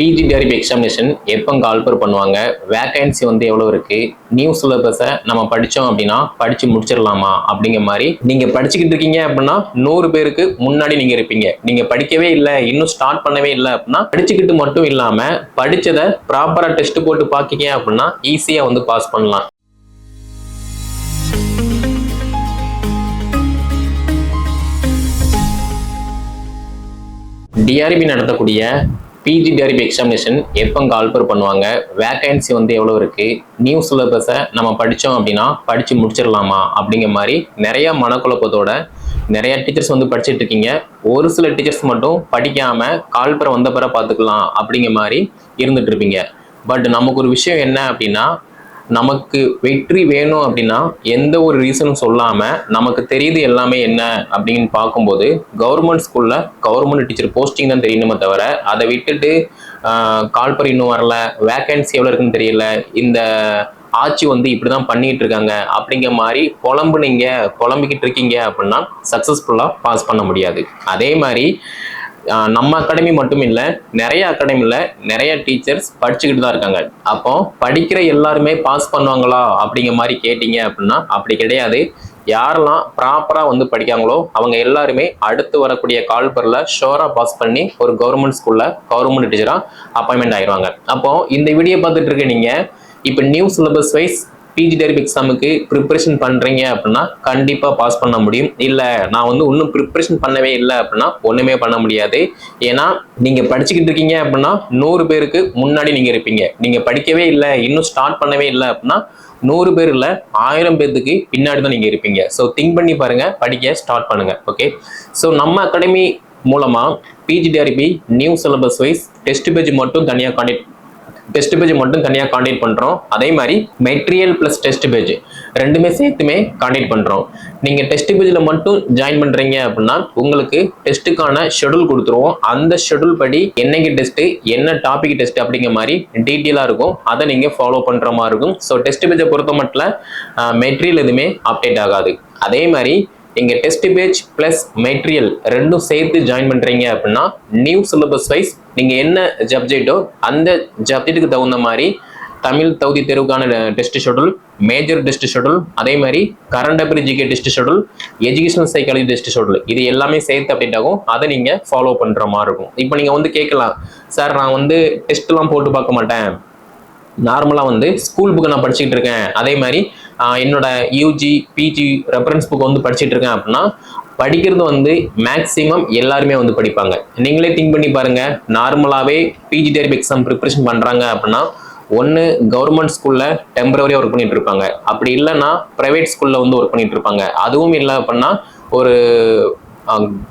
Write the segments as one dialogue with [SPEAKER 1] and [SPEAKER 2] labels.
[SPEAKER 1] PG TRB examination எப்போ call for பண்ணுவாங்க? Vacancy வந்து எவ்வளோ இருக்குது நியூ சிலபஸை நம்ம படித்தோம் அப்படின்னா படித்து முடிச்சிடலாமா? அப்படிங்கிற மாதிரி நீங்கள் படிச்சுக்கிட்டு இருக்கீங்க அப்படின்னா நூறு பேருக்கு முன்னாடி நீங்கள் இருப்பீங்க. நீங்கள் படிக்கவே இல்லை இன்னும் ஸ்டார்ட் பண்ணவே இல்லை அப்படின்னா படிச்சுக்கிட்டு மட்டும் இல்லாமல் படித்ததை ப்ராப்பராக டெஸ்ட் போட்டு பார்க்கிங்க அப்படின்னா ஈஸியாக வந்து பாஸ் பண்ணலாம். டிஆர்பி நடத்தக்கூடிய பிஜி டெரிப் எக்ஸாமினேஷன் எப்போ கால்பர் பண்ணுவாங்க? வேகன்சி வந்து எவ்வளோ இருக்குது நியூ சிலபஸை நம்ம படித்தோம் அப்படின்னா படித்து முடிச்சிடலாமா? அப்படிங்கிற மாதிரி நிறையா மனக்குழப்பத்தோட நிறைய டீச்சர்ஸ் வந்து படிச்சுட்டு இருக்கீங்க. ஒரு சில டீச்சர்ஸ் மட்டும் படிக்காம கால்பரை வந்த பிற பார்த்துக்கலாம் அப்படிங்கிற மாதிரி இருந்துட்டு இருப்பீங்க. பட் நமக்கு ஒரு விஷயம் என்ன அப்படின்னா நமக்கு வெற்றி வேணும் அப்படின்னா எந்த ஒரு ரீசனும் சொல்லாமல் நமக்கு தெரியுது எல்லாமே என்ன அப்படின்னு பார்க்கும்போது கவர்மெண்ட் ஸ்கூலில் கவர்மெண்ட் டீச்சர் போஸ்டிங் தான் தெரியணுமே தவிர அதை விட்டுட்டு கால்பர் இன்னும் வரல வேக்கன்சி எவ்வளோ இருக்குன்னு தெரியல இந்த ஆட்சி வந்து இப்படி தான் பண்ணிட்டு இருக்காங்க அப்படிங்கிற மாதிரி புலம்புனீங்க புலம்பிக்கிட்டு இருக்கீங்க அப்படின்னா சக்ஸஸ்ஃபுல்லாக பாஸ் பண்ண முடியாது. அதே மாதிரி நம்ம அகாடமி மட்டும் இல்லை நிறைய அகாடமியில் நிறைய டீச்சர்ஸ் படிச்சுக்கிட்டு தான் இருக்காங்க. அப்போ படிக்கிற எல்லாருமே பாஸ் பண்ணுவாங்களா அப்படிங்கிற மாதிரி கேட்டீங்க அப்படின்னா அப்படி கிடையாது. யாரெல்லாம் ப்ராப்பராக வந்து படிக்காங்களோ அவங்க எல்லாருமே அடுத்து வரக்கூடிய கால்பரில் ஷோராக பாஸ் பண்ணி ஒரு கவர்மெண்ட் ஸ்கூலில் கவர்மெண்ட் டீச்சராக அப்பாயின்மெண்ட் ஆயிடுவாங்க அப்போ இந்த வீடியோ பார்த்துட்டு இருக்க நீங்கள் இப்போ new syllabus wise PG TRB எக்ஸாமுக்கு ப்ரிப்பரேஷன் பண்ணுறீங்க அப்படின்னா கண்டிப்பாக பாஸ் பண்ண முடியும். இல்லை நான் வந்து இன்னும் ப்ரிப்பரேஷன் பண்ணவே இல்லை அப்படின்னா ஒன்றுமே பண்ண முடியாது. ஏன்னா நீங்கள் படிச்சுக்கிட்டு இருக்கீங்க அப்படின்னா நூறு பேருக்கு முன்னாடி நீங்கள் இருப்பீங்க. நீங்கள் படிக்கவே இல்லை இன்னும் ஸ்டார்ட் பண்ணவே இல்லை அப்படின்னா நூறு பேர் இல்லை ஆயிரம் பேர்த்துக்கு பின்னாடி தான் நீங்கள் இருப்பீங்க. ஸோ திங்க் பண்ணி பாருங்கள் படிக்க ஸ்டார்ட் பண்ணுங்கள் ஓகே ஸோ நம்ம அகாடமி மூலமாக PG TRB new syllabus wise test page மட்டும் தனியாக கண்டக்ட் டெஸ்ட் பேஜ் மட்டும் தனியாக காண்டெக்ட் பண்ணுறோம் அதே மாதிரி மெட்டீரியல் ப்ளஸ் டெஸ்ட் பேஜ் ரெண்டுமே சேர்த்துமே காண்டெக்ட் பண்ணுறோம் நீங்கள் டெஸ்ட் பேஜில் மட்டும் ஜாயின் பண்ணுறீங்க அப்படின்னா உங்களுக்கு டெஸ்ட்டுக்கான ஷெடியூல் கொடுத்துருவோம். அந்த ஷெடியூல் படி என்னைக்கு டெஸ்ட்டு என்ன டாபிக் டெஸ்ட் அப்படிங்கிற மாதிரி டீட்டெயிலாக இருக்கும். அதை நீங்கள் ஃபாலோ பண்ணுற மாதிரி இருக்கும். ஸோ டெஸ்ட் பேஜை பொறுத்த மட்டும் மெட்டீரியல் எதுவுமே அப்டேட் ஆகாது. அதே மாதிரி இங்கே டெஸ்ட் பேஜ் ப்ளஸ் மெட்டீரியல் ரெண்டும் சேர்த்து ஜாயின் பண்ணுறீங்க அப்படின்னா நியூ சிலபஸ் வைஸ் நீங்கள் என்ன சப்ஜெக்டோ அந்த சப்ஜெக்ட்டுக்கு தகுந்த மாதிரி தமிழ் தகுதி தேர்வுக்கான test schedule major test schedule அதே மாதிரி current affair GK test schedule educational psychology test schedule இது எல்லாமே சேர்த்து அப்டேட் ஆகும். அதை நீங்கள் ஃபாலோ பண்ணுற மாதிரி இருக்கும். இப்போ நீங்கள் வந்து கேட்கலாம் சார் நான் வந்து டெஸ்ட்லாம் போட்டு பார்க்க மாட்டேன். நார்மலாக வந்து ஸ்கூல் புக்கை நான் படிச்சுக்கிட்டு இருக்கேன். அதே மாதிரி என்னோட யூஜி பிஜி ரெஃபரன்ஸ் புக் வந்து படிச்சுட்டு இருக்கேன் அப்படின்னா படிக்கிறது வந்து மேக்ஸிமம் எல்லாருமே வந்து படிப்பாங்க. நீங்களே திங்க் பண்ணி பாருங்க. நார்மலாகவே பிஜி டெரிப் எக்ஸாம் ப்ரிப்பரேஷன் பண்ணுறாங்க அப்படின்னா ஒன்று கவர்மெண்ட் ஸ்கூலில் டெம்பரவரியாக ஒர்க் பண்ணிட்டு இருப்பாங்க. அப்படி இல்லைன்னா ப்ரைவேட் ஸ்கூலில் வந்து ஒர்க் பண்ணிட்டு இருப்பாங்க. அதுவும் இல்லை அப்படின்னா ஒரு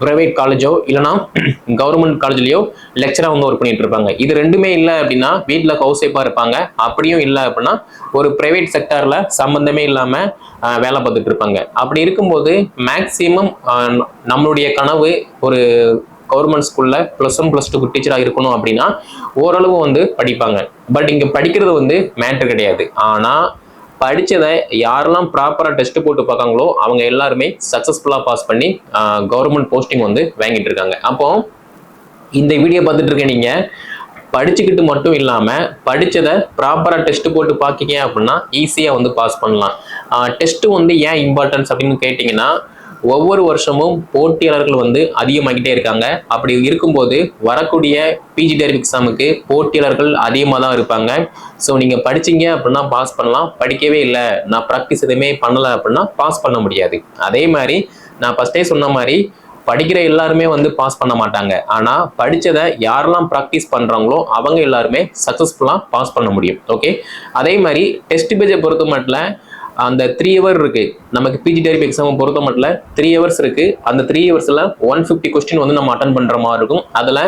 [SPEAKER 1] ப்ரைவேட் காலேஜோ இல்லைனா கவர்மெண்ட் காலேஜ்லயோ லெக்சராக வந்து ஒர்க் பண்ணிட்டு இருப்பாங்க. இது ரெண்டுமே இல்லை அப்படின்னா வீட்டில் ஹவுஸ் ஒய்ஃபாக இருப்பாங்க. அப்படியும் இல்லை அப்படின்னா ஒரு ப்ரைவேட் செக்டாரில் சம்மந்தமே இல்லாமல் வேலை பார்த்துட்டு இருப்பாங்க. அப்படி இருக்கும்போது மேக்ஸிமம் நம்மளுடைய கனவு ஒரு கவர்மெண்ட் ஸ்கூலில் ப்ளஸ் ஒன் ப்ளஸ் டூ டீச்சராக இருக்கணும் அப்படின்னா ஓரளவு வந்து படிப்பாங்க. பட் இங்கே படிக்கிறது வந்து மேட்ரு கிடையாது. ஆனால் படித்ததை யாரெல்லாம் ப்ராப்பராக டெஸ்ட் போட்டு பார்க்காங்களோ அவங்க எல்லாருமே சக்ஸஸ்ஃபுல்லாக பாஸ் பண்ணி கவர்மெண்ட் போஸ்டிங் வந்து வாங்கிட்டு இருக்காங்க. அப்போ இந்த வீடியோ பார்த்துட்டு இருக்க நீங்கள் படிச்சுக்கிட்டு மட்டும் இல்லாமல் படித்ததை ப்ராப்பராக டெஸ்ட் போட்டு பார்க்கிங்க அப்படின்னா ஈஸியாக வந்து பாஸ் பண்ணலாம். டெஸ்ட்டு வந்து ஏன் இம்பார்ட்டன்ஸ் அப்படின்னு கேட்டிங்கன்னா ஒவ்வொரு வருஷமும் போட்டியாளர்கள் வந்து அதிகமாகிட்டே இருக்காங்க. அப்படி இருக்கும்போது வரக்கூடிய பிஜி டெரிப் எக்ஸாமுக்கு போட்டியாளர்கள் அதிகமாக தான் இருப்பாங்க. ஸோ நீங்கள் படிச்சீங்க அப்படின்னா பாஸ் பண்ணலாம். படிக்கவே இல்லை. நான் ப்ராக்டிஸ் எதுவுமே பண்ணலை அப்படின்னா பாஸ் பண்ண முடியாது. அதே மாதிரி நான் ஃபஸ்ட்டே சொன்ன மாதிரி படிக்கிற எல்லாருமே வந்து பாஸ் பண்ண மாட்டாங்க. ஆனால் படித்ததை யாரெல்லாம் ப்ராக்டிஸ் பண்ணுறாங்களோ அவங்க எல்லாருமே சக்ஸஸ்ஃபுல்லாக பாஸ் பண்ண முடியும். ஓகே அதே மாதிரி டெஸ்ட் பேஜை பொறுத்த மட்டும் அந்த த்ரீ ஹவர் இருக்கு. நமக்கு பிஜி டெரிப் எக்ஸாம் பொறுத்த மட்டும் த்ரீ ஹவர்ஸ் இருக்கு. அந்த த்ரீ ஹவர்ஸ்ல ஒன் ஃபிஃப்டி கொஸ்டின் வந்து நம்ம அட்டன் பண்ற மாதிரி இருக்கும். அதுல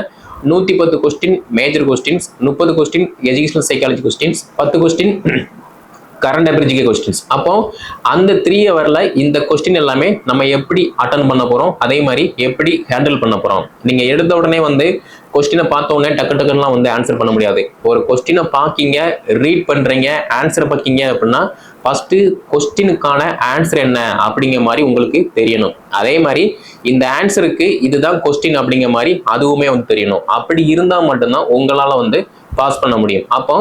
[SPEAKER 1] நூத்தி பத்து கொஸ்டின் மேஜர் கொஸ்டின்ஸ் முப்பது கொஸ்டின் எஜுகேஷனல் சைக்காலஜி கொஸ்டின்ஸ் பத்து question current affair GK questions அப்போ அந்த த்ரீ ஹவரில் இந்த கொஸ்டின் எல்லாமே நம்ம எப்படி அட்டன் பண்ண போகிறோம் அதே மாதிரி எப்படி ஹேண்டில் பண்ண போகிறோம் நீங்கள் எடுத்த உடனே வந்து கொஸ்டினை பார்த்த டக்கு டக்குன்னுலாம் வந்து ஆன்சர் பண்ண முடியாது. ஒரு கொஸ்டினை பார்க்கீங்க ரீட் பண்றீங்க ஆன்சர் பார்க்கீங்க அப்படின்னா ஃபர்ஸ்ட் கொஸ்டினுக்கான ஆன்சர் என்ன அப்படிங்கிற மாதிரி உங்களுக்கு தெரியணும். அதே மாதிரி இந்த ஆன்சருக்கு இதுதான் கொஸ்டின் அப்படிங்கிற மாதிரி அதுவுமே வந்து தெரியணும். அப்படி இருந்தால் மட்டும்தான் உங்களால வந்து பாஸ் பண்ண முடியும். அப்போ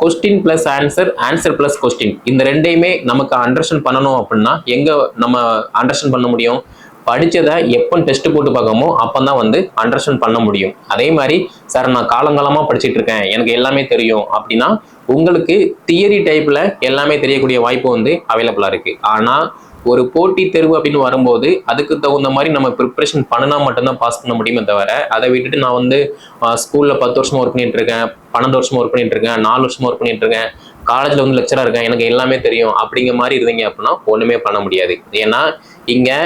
[SPEAKER 1] question plus answer answer plus question இந்த ரெண்டையுமே நமக்கு அண்டர்ஸ்டாண்ட் பண்ணணும் அப்படின்னா எங்க நம்ம அண்டர்ஸ்டாண்ட் பண்ண முடியும்? படித்ததை எப்போ டெஸ்ட் போட்டு பார்க்கமோ அப்போ தான் வந்து அண்டர்ஸ்டாண்ட் பண்ண முடியும். அதே மாதிரி சார் நான் காலங்காலமாக படிச்சுட்டு இருக்கேன் எனக்கு எல்லாமே தெரியும். அப்படின்னா உங்களுக்கு தியரி டைப்பில் எல்லாமே தெரியக்கூடிய வாய்ப்பு வந்து அவைலபிளாக இருக்குது ஆனால் ஒரு போட்டி தேர்வு அப்படின்னு வரும்போது அதுக்கு தகுந்த மாதிரி நம்ம ப்ரிப்பரேஷன் பண்ணினா மட்டும்தான் பாஸ் பண்ண முடியுமே தவிர அதை விட்டுட்டு நான் வந்து ஸ்கூலில் பத்து வருஷமாக ஒர்க் பண்ணிட்டு இருக்கேன் பன்னெண்டு வருஷமாக ஒர்க் பண்ணிட்டு இருக்கேன் நாலு வருஷமாக ஒர்க் பண்ணிட்டு இருக்கேன் காலேஜில் வந்து லெக்சராக இருக்கேன் எனக்கு எல்லாமே தெரியும். அப்படிங்கிற மாதிரி இருந்தீங்க அப்படின்னா ஒன்றுமே பண்ண முடியாது. ஏன்னா இங்கே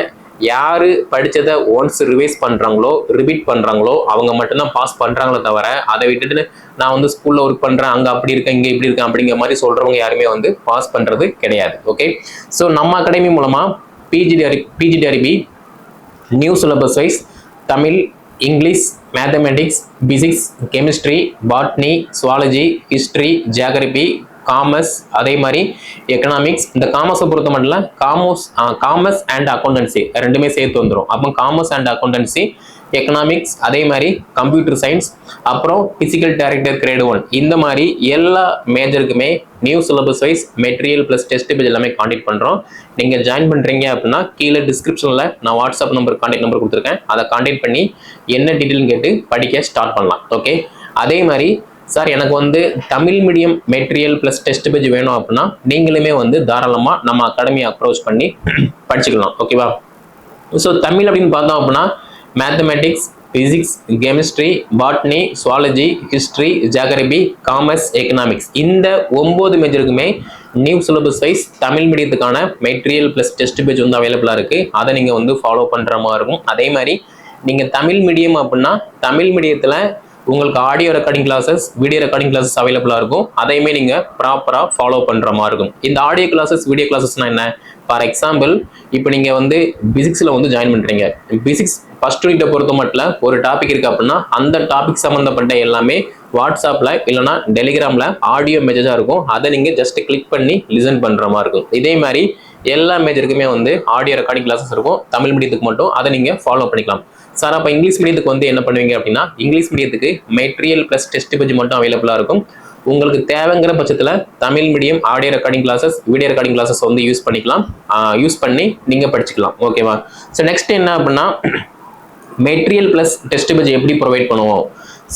[SPEAKER 1] யாரு படிச்சதை ஒன்ஸ் ரிவைஸ் பண்றாங்களோ ரிபீட் பண்றாங்களோ அவங்க மட்டும்தான் பாஸ் பண்றாங்களே தவிர அதை விட்டுட்டு நான் வந்து ஸ்கூல்ல ஒர்க் பண்றேன் அங்க அப்படி இருக்கேன் இங்க இப்படி இருக்கேன் அப்படிங்கிற மாதிரி சொல்றவங்க யாருமே வந்து பாஸ் பண்றது கிடையாது ஓகே ஸோ நம்ம அகாடமி மூலமா PG TR PG TRB new syllabus wise Tamil English mathematics physics chemistry botany zoology history geography commerce அதே மாதிரி எக்கனாமிக்ஸ் இந்த காமர்ஸை பொறுத்த மட்டும் காமர்ஸ் காமர்ஸ் அண்ட் அக்கௌண்டன்சி ரெண்டுமே சேர்த்து வந்துடும் அப்போ காமர்ஸ் அண்ட் அக்கௌண்டன்சி எக்கனாமிக்ஸ் அதே மாதிரி கம்ப்யூட்டர் சயின்ஸ் அப்புறம் பிசிக்கல் டேரக்டர் கிரேட் ஒன் இந்த மாதிரி எல்லா மேஜருக்குமே new syllabus wise material plus test page எல்லாமே காண்டாக்ட் பண்ணுறோம் நீங்கள் ஜாயின் பண்ணுறீங்க அப்படின்னா கீழே டிஸ்கிரிப்ஷனில் நான் வாட்ஸ்அப் நம்பர் கான்டாக்ட் நம்பர் கொடுத்துருக்கேன். அதை கான்டாக்ட் பண்ணி என்ன டீட்டெயில்னு கேட்டு படிக்க ஸ்டார்ட் பண்ணலாம். ஓகே அதே மாதிரி சார் எனக்கு வந்து Tamil medium material plus test page வேணும் அப்படின்னா நீங்களுமே வந்து தாராளமாக நம்ம அகாடமியை அப்ரோச் பண்ணி படிச்சுக்கலாம். ஓகேவா ஸோ தமிழ் அப்படின்னு பார்த்தோம் அப்படின்னா mathematics physics chemistry botany zoology history geography commerce economics இந்த ஒம்பது மேஜருக்குமே நியூ சிலபஸ் வைஸ் தமிழ் மீடியத்துக்கான மெட்டீரியல் ப்ளஸ் டெஸ்ட் பேஜ் வந்து அவைலபிளாக இருக்குது அதை நீங்கள் வந்து ஃபாலோ பண்ணுற மாதிரி இருக்கும். அதே மாதிரி நீங்கள் தமிழ் மீடியம் அப்படின்னா தமிழ் மீடியத்தில் உங்களுக்கு audio recording classes video recording classes அவைலபிளாக இருக்கும். அதையுமே நீங்கள் ப்ராப்பராக ஃபாலோ பண்ணுற மாதிரி இருக்கும். இந்த ஆடியோ கிளாஸஸ் வீடியோ கிளாஸஸ்னால் என்ன? ஃபார் எக்ஸாம்பிள் இப்போ நீங்கள் வந்து பிசிக்ஸில் வந்து ஜாயின் பண்ணுறீங்க பிசிக்ஸ் ஃபஸ்ட் யூனிட்டை பொறுத்த மட்டும் ஒரு டாபிக் இருக்குது அப்படின்னா அந்த டாபிக் சம்மந்தப்பட்ட எல்லாமே வாட்ஸ்அப்பில் இல்லைனா டெலிகிராமில் ஆடியோ மெசேஜாக இருக்கும். அதை நீங்கள் ஜஸ்ட் கிளிக் பண்ணி லிசன் பண்ணுற மாதிரி இருக்கும். இதே மாதிரி எல்லா மேஜருக்குமே வந்து ஆடியோ ரெக்கார்டிங் கிளாஸஸ் இருக்கும். தமிழ் மீடியத்துக்கு மட்டும் அதை நீங்கள் ஃபாலோ பண்ணிக்கலாம். சார் அப்போ இங்கிலீஷ் மீடியத்துக்கு வந்து என்ன பண்ணுவீங்க அப்படின்னா இங்கிலீஷ் மீடியத்துக்கு மெட்டீரியல் ப்ளஸ் டெஸ்ட் பேஜ் மட்டும் அவைலபிளாக இருக்கும். உங்களுக்கு தேவைங்கிற பட்சத்தில் Tamil medium audio recording classes video recording classes வந்து யூஸ் பண்ணிக்கலாம். யூஸ் பண்ணி நீங்கள் படிச்சுக்கலாம். ஓகேவா ஸோ நெக்ஸ்ட் என்ன அப்படின்னா மெட்டீரியல் ப்ளஸ் டெஸ்ட் பேஜ் எப்படி ப்ரொவைட் பண்ணுவோம்?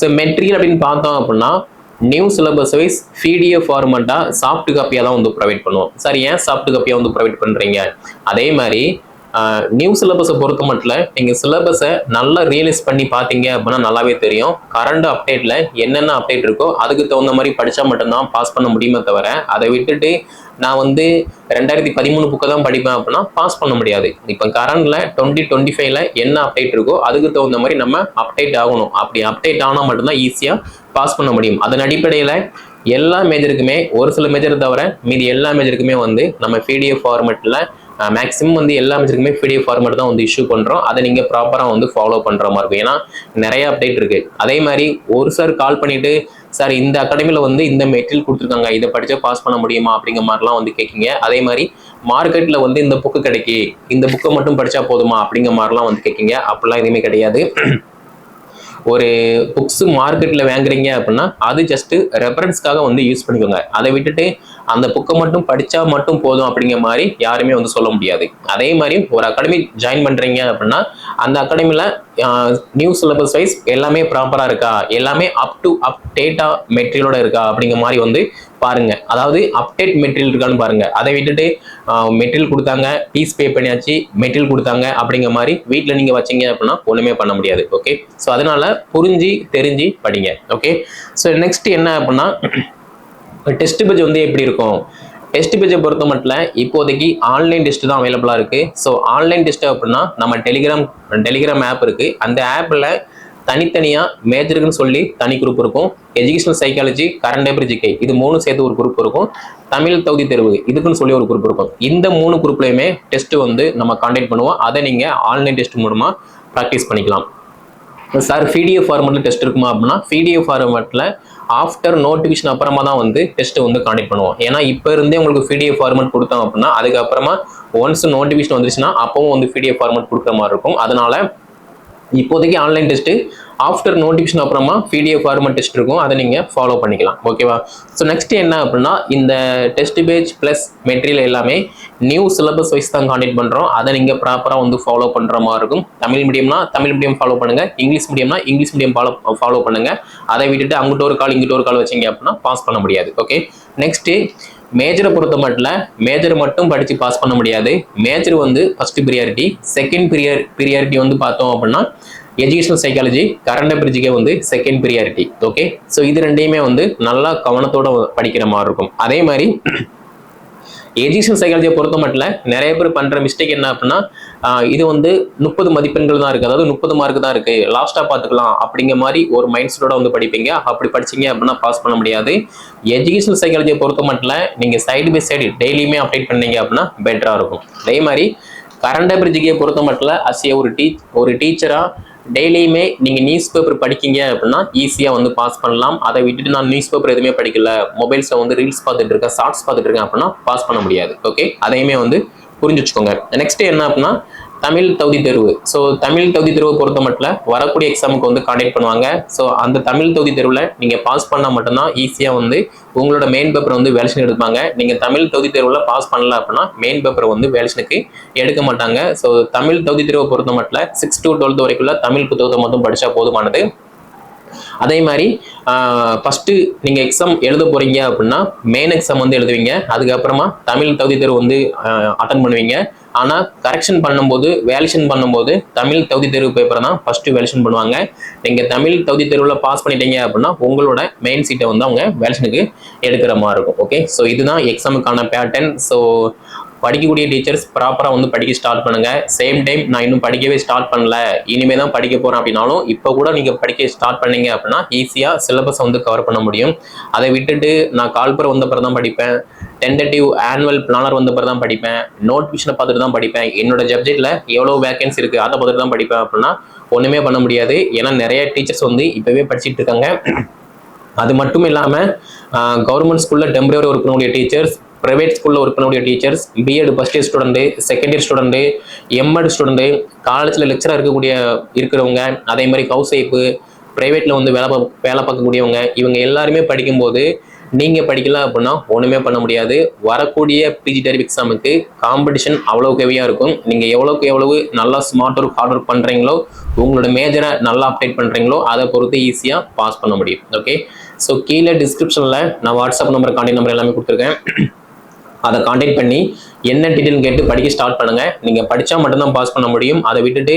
[SPEAKER 1] ஸோ மெட்டீரியல் அப்படின்னு பார்த்தோம் அப்படின்னா நியூ சிலபஸ் வைஸ் பிடிஎஃப் ஃபார்மெட்டாக சாஃப்ட் காப்பியாக தான் வந்து ப்ரொவைட் பண்ணுவோம். சார் ஏன் சாஃப்ட் காப்பியாக வந்து ப்ரொவைட் பண்ணுறீங்க அதே மாதிரி நியூ சிலபஸை பொறுத்த மட்டும் நீங்கள் சிலபஸை நல்லா ரியலைஸ் பண்ணி பார்த்தீங்க அப்படின்னா நல்லாவே தெரியும். கரண்ட் அப்டேட்டில் என்னென்ன அப்டேட் இருக்கோ அதுக்கு தகுந்த மாதிரி படித்தா மட்டும்தான் பாஸ் பண்ண முடியுமே தவிர அதை விட்டுட்டு நான் வந்து ரெண்டாயிரத்தி பதிமூணு புக்கை தான் படிப்பேன் அப்படின்னா பாஸ் பண்ண முடியாது. இப்போ கரண்டில் டுவெண்ட்டி டுவெண்ட்டி ஃபைவ்ல என்ன அப்டேட் இருக்கோ அதுக்கு தகுந்த மாதிரி நம்ம அப்டேட் ஆகணும். அப்படி அப்டேட் ஆனால் மட்டும்தான் ஈஸியாக பாஸ் பண்ண முடியும். அதன் அடிப்படையில் எல்லா மேஜருக்குமே ஒரு சில மேஜர் தவிர மீதி எல்லா மேஜருக்குமே வந்து நம்ம பிடிஎஃப் ஃபார்மெட்டில் மேக்ஸிமம் வந்து எல்லா மேஜருக்குமே பிடிஎஃப் ஃபார்மேட் தான் வந்து இஷ்யூ பண்ணுறோம் அதை நீங்கள் ப்ராப்பராக வந்து ஃபாலோ பண்ணுற மாதிரி இருக்கும். ஏன்னா நிறைய அப்டேட் இருக்குது அதே மாதிரி ஒரு சார் கால் பண்ணிவிட்டு சார் இந்த அகாடமியில் வந்து இந்த மெட்டீரியல் கொடுத்துருக்காங்க. இதை படித்தா பாஸ் பண்ண முடியுமா? அப்படிங்கிற மாதிரிலாம் வந்து கேட்குங்க. அதே மாதிரி மார்க்கெட்டில் வந்து இந்த புக்கு கிடைக்கி இந்த புக்கை மட்டும் படித்தா போதுமா? அப்படிங்கிற மாதிரிலாம் வந்து கேட்குங்க. அப்படிலாம் எதுவுமே கிடையாது. ஒரு புக்ஸ் மார்க்கெட்டில் வாங்குறீங்க அப்படின்னா அது ஜஸ்ட் ரெஃபரன்ஸ்க்காக வந்து யூஸ் பண்ணிக்கோங்க. அதை விட்டுட்டு அந்த புக்கை மட்டும் படித்தா மட்டும் போதும் அப்படிங்கிற மாதிரி யாருமே வந்து சொல்ல முடியாது. அதே மாதிரி ஒரு அகாடமி ஜாயின் பண்ணுறீங்க அப்படின்னா அந்த அகாடமியில் நியூ சிலபஸ் வைஸ் எல்லாமே ப்ராப்பராக இருக்கா? எல்லாமே அப் டு அப் டேட்டா மெட்டீரியலோட இருக்கா? அப்படிங்கிற மாதிரி வந்து பாருங்க. அதாவது அப்டேட் மெட்டீரியல் இருக்கான்னு பாருங்க. அதை விட்டுட்டு மெட்டீரியல் கொடுத்தாங்க ஃபீஸ் பே பண்ணியாச்சு மெட்டீரியல் கொடுத்தாங்க அப்படிங்கிற மாதிரி வீட்டில் நீங்கள் வச்சீங்க அப்படின்னா ஒன்றுமே பண்ண முடியாது. ஓகே ஸோ அதனால புரிஞ்சு தெரிஞ்சு படிங்க. ஓகே ஸோ நெக்ஸ்ட் என்ன அப்படின்னா டெஸ்ட் பேஜ் வந்து எப்படி இருக்கும்? டெஸ்ட் பேஜை பொறுத்த மட்டும் இப்போதைக்கு ஆன்லைன் டெஸ்ட் தான் அவைலபிளாக இருக்குது ஸோ ஆன்லைன் டெஸ்ட் அப்படின்னா நம்ம டெலிகிராம் டெலிகிராம் ஆப் இருக்குது அந்த ஆப்பில் தனித்தனியாக மேஜருக்குன்னு சொல்லி தனி குரூப் இருக்கும். Educational psychology current paper GK இது மூணு சேர்த்து ஒரு குரூப் இருக்கும். தமிழ் தகுதி தேர்வு இதுக்குன்னு சொல்லி ஒரு குரூப் இருக்கும். இந்த மூணு குரூப்லையுமே டெஸ்ட் வந்து நம்ம காண்டாக்ட் பண்ணுவோம். அதை நீங்கள் ஆன்லைன் டெஸ்ட் மூலமாக ப்ராக்டிஸ் பண்ணிக்கலாம். சார் பிடிஎஃப் ஃபார்மெட்டில் டெஸ்ட் இருக்குமா அப்படின்னா பிடிஎஃப் ஃபார்மெட்டில் ஆஃப்டர் நோட்டிஃபிகேஷன் அப்புறமா தான் வந்து டெஸ்ட் வந்து கண்டக்ட் பண்ணுவோம். ஏன்னா இப்போ இருந்தே உங்களுக்கு பிடிஎஃப் ஃபார்மெட் கொடுத்தோம் அப்படின்னா அதுக்கப்புறமா ஒன்ஸ் நோட்டிஃபிகேஷன் வந்துச்சுன்னா அப்பவும் வந்து பிடிஎஃப் ஃபார்மெட் கொடுக்குற மாதிரி இருக்கும். அதனால இப்போதைக்கு ஆன்லைன் டெஸ்ட்டு ஆஃப்டர் நோட்டிஃபிகேஷன் அப்புறமா பிடிஎஃப் ஃபார்மட் டெஸ்ட் இருக்கும். அதை நீங்கள் ஃபாலோ பண்ணிக்கலாம். ஓகேவா ஸோ நெக்ஸ்ட் என்ன அப்படின்னா இந்த டெஸ்ட் பேஜ் ப்ளஸ் மெட்டீரியல் எல்லாமே நியூ சிலபஸ் வைஸ் தான் காண்டக்ட் பண்ணுறோம் அதை நீங்கள் ப்ராப்பராக வந்து ஃபாலோ பண்ணுற மாதிரி இருக்கும். தமிழ் மீடியம்னா தமிழ் மீடியம் ஃபாலோ பண்ணுங்கள் இங்கிலீஷ் மீடியம்னா இங்கிலீஷ் மீடியம் ஃபாலோ ஃபாலோ பண்ணுங்கள் அதை விட்டுட்டு அங்கிட்ட ஒரு கால் இங்கிட்ட ஒரு கால் வச்சீங்க அப்படின்னா பாஸ் பண்ண முடியாது. ஓகே நெக்ஸ்ட்டு மேஜரை பொறுத்த மட்டும் மேஜர் மட்டும் படித்து பாஸ் பண்ண முடியாது. மேஜர் வந்து first priority second prior priority வந்து பார்த்தோம் அப்படின்னா எஜுகேஷனல் சைக்காலஜி கரண்ட் அபிரிஜிக்கே வந்து செகண்ட் ப்ரியாரிட்டி ஓகே ஸோ இது ரெண்டையுமே வந்து நல்லா கவனத்தோட படிக்கிற மாதிரி இருக்கும். அதே மாதிரி எஜுகேஷன் சைக்காலஜியை பொறுத்த மட்டும் நிறைய பேர் பண்ணுற மிஸ்டேக் என்ன அப்படின்னா இது வந்து முப்பது மதிப்பெண்கள் தான் இருக்குது அதாவது முப்பது மார்க் தான் இருக்குது லாஸ்ட்டாக பார்த்துக்கலாம் அப்படிங்கிற மாதிரி ஒரு மைண்ட் செட்டோட வந்து படிப்பீங்க. அப்படி படிச்சீங்க அப்படின்னா பாஸ் பண்ண முடியாது. எஜுகேஷன் சைக்காலஜியை பொறுத்த மட்டும் நீங்கள் சைடு பை சைடு டெய்லியுமே அப்டேட் பண்ணீங்க அப்படின்னா பெட்டராக இருக்கும். அதே மாதிரி கரண்ட் அபிரிஜிக்கையை பொறுத்த மட்டும் அசிய ஒரு டீ ஒரு டீச்சராக டெய்லியுமே நீங்கள் நியூஸ் பேப்பர் படிக்கீங்க அப்படின்னா ஈஸியாக வந்து பாஸ் பண்ணலாம். அதை விட்டுட்டு நான் நியூஸ் பேப்பர் எதுவுமே படிக்கல. மொபைல்ஸில் வந்து ரீல்ஸ் பார்த்துட்டு இருக்கேன் ஷார்ட்ஸ் பார்த்துட்டு இருக்கேன் அப்படின்னா பாஸ் பண்ண முடியாது. ஓகே அதையுமே வந்து புரிஞ்சு வச்சுக்கோங்க. நெக்ஸ்ட் என்ன அப்படின்னா தமிழ் தகுதி தேர்வு. ஸோ தமிழ் தகுதி தேர்வு பொறுத்த மட்டும் வரக்கூடிய எக்ஸாமுக்கு வந்து காண்டக்ட் பண்ணுவாங்க. ஸோ அந்த தமிழ் தகுதி தேர்வில் நீங்கள் பாஸ் பண்ணால் மட்டும்தான் ஈஸியாக வந்து உங்களோட மெயின் பேப்பர் வந்து வேலேஷன் எடுப்பாங்க. நீங்கள் தமிழ் தகுதி தேர்வில் பாஸ் பண்ணல அப்படின்னா மெயின் பேப்பர் வந்து வேலேஷனுக்கு எடுக்க மாட்டாங்க. ஸோ தமிழ் தகுதி தேர்வை பொறுத்த மட்டும் சிக்ஸ் டு டுவெல்த் வரைக்குள்ள தமிழ் புத்தகத்தை மட்டும் படித்தா போதுமானது. அதே மாதிரி ஃபஸ்ட்டு நீங்கள் எக்ஸாம் எழுத போகிறீங்க அப்படின்னா மெயின் எக்ஸாம் வந்து எழுதுவீங்க. அதுக்கப்புறமா தமிழ் தகுதி தேர்வு வந்து அட்டன் பண்ணுவீங்க. ஆனால் கரெக்ஷன் பண்ணும்போது வேலேஷன் பண்ணும்போது தமிழ் தகுதி தேர்வு பேப்பரை தான் ஃபஸ்ட்டு வேலேஷன் பண்ணுவாங்க. நீங்கள் தமிழ் தகுதி தேர்வில் பாஸ் பண்ணிட்டீங்க அப்படின்னா உங்களோட மெயின் சீட்டை வந்து அவங்க வேலேஷனுக்கு எடுக்கிற மாதிரி இருக்கும். ஓகே ஸோ இதுதான் எக்ஸாமுக்கான பேட்டர்ன் ஸோ படிக்கக்கூடிய டீச்சர்ஸ் ப்ராப்பராக வந்து படிக்க ஸ்டார்ட் பண்ணுங்க. சேம் டைம் நான் இன்னும் படிக்கவே ஸ்டார்ட் பண்ணல. இனிமே தான் படிக்க போறேன் அப்படின்னாலும் இப்போ கூட நீங்க படிக்க ஸ்டார்ட் பண்ணீங்க அப்படின்னா ஈஸியாக சிலபஸை வந்து கவர் பண்ண முடியும். அதை விட்டுட்டு நான் கால்புரம் வந்த பிறகு தான் படிப்பேன். டென்டேட்டிவ் ஆனுவல் பிளானர் வந்த பிறகு தான் படிப்பேன் நோட்டிஃபிகேஷனை பார்த்துட்டு தான் படிப்பேன். என்னோட சப்ஜெக்ட்ல எவ்வளோ வேகன்சி இருக்கு அதை பார்த்துட்டு தான் படிப்பேன் அப்படின்னா ஒன்றுமே பண்ண முடியாது. ஏன்னா நிறைய டீச்சர்ஸ் வந்து இப்பவே படிச்சுட்டு இருக்காங்க. அது மட்டும் இல்லாமல் கவர்மெண்ட் ஸ்கூலில் டெம்பரரி ஒர்க் பண்ணக்கூடிய டீச்சர்ஸ் ப்ரைவேட் ஸ்கூலில் ஒர்க் பண்ணக்கூடிய teachers B Ed first year student second year student M Ed student காலேஜில் லெக்சராக இருக்கக்கூடிய இருக்கிறவங்க அதே மாதிரி ஹவுஸ் ஒய்ஃபு ப்ரைவேட்டில் வந்து வேலை பா- வேலை பார்க்கக்கூடியவங்க இவங்க எல்லாருமே படிக்கும்போது நீங்கள் படிக்கல அப்படின்னா ஒன்றுமே பண்ண முடியாது. வரக்கூடிய பிஜி டெரிப் எக்ஸாமுக்கு காம்படிஷன் அவ்வளோ ஹெவியாக இருக்கும். நீங்கள் எவ்வளோக்கு எவ்வளவு நல்லா ஸ்மார்ட் ஒர்க் ஹார்ட் ஒர்க் பண்ணுறீங்களோ உங்களோட மேஜரை நல்லா அப்டேட் பண்ணுறீங்களோ அதை பொறுத்து ஈஸியாக பாஸ் பண்ண முடியும். ஓகே ஸோ கீழே டிஸ்கிரிப்ஷனில் நான் வாட்ஸ்அப் நம்பர் கான்டெக்ட் நம்பர் எல்லாமே கொடுத்துருக்கேன். அதை காண்டாக்ட் பண்ணி என்ன டீட்டெயில் கேட்டு படிக்க ஸ்டார்ட் பண்ணுங்கள் நீங்கள் படித்தா மட்டும்தான் பாஸ் பண்ண முடியும். அதை விட்டுட்டு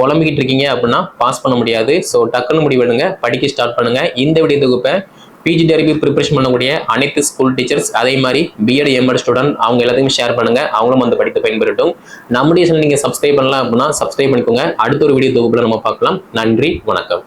[SPEAKER 1] புலம்பிக்கிட்டு இருக்கீங்க அப்படின்னா பாஸ் பண்ண முடியாது. ஸோ டக்குன்னு முடிவெடுங்க படிக்க ஸ்டார்ட் பண்ணுங்க. இந்த வீடியோ தொகுப்பை பிஜி டெரிபி ப்ரிப்பரேஷன் பண்ணக்கூடிய அனைத்து ஸ்கூல் டீச்சர்ஸ் அதே மாதிரி பிஎட் எம்எட் ஸ்டூடெண்ட் அவங்க எல்லாத்தையும் ஷேர் பண்ணுங்க. அவங்களும் அந்த படித்து பயன்பெறட்டும் நம்முடைய சேனல் நீங்கள் சப்ஸ்கிரைப் பண்ணலாம் அப்படின்னா சப்ஸ்கிரைப் பண்ணிக்கோங்க. அடுத்த ஒரு வீடியோ தொகுப்பில் நம்ம பார்க்கலாம். நன்றி வணக்கம்.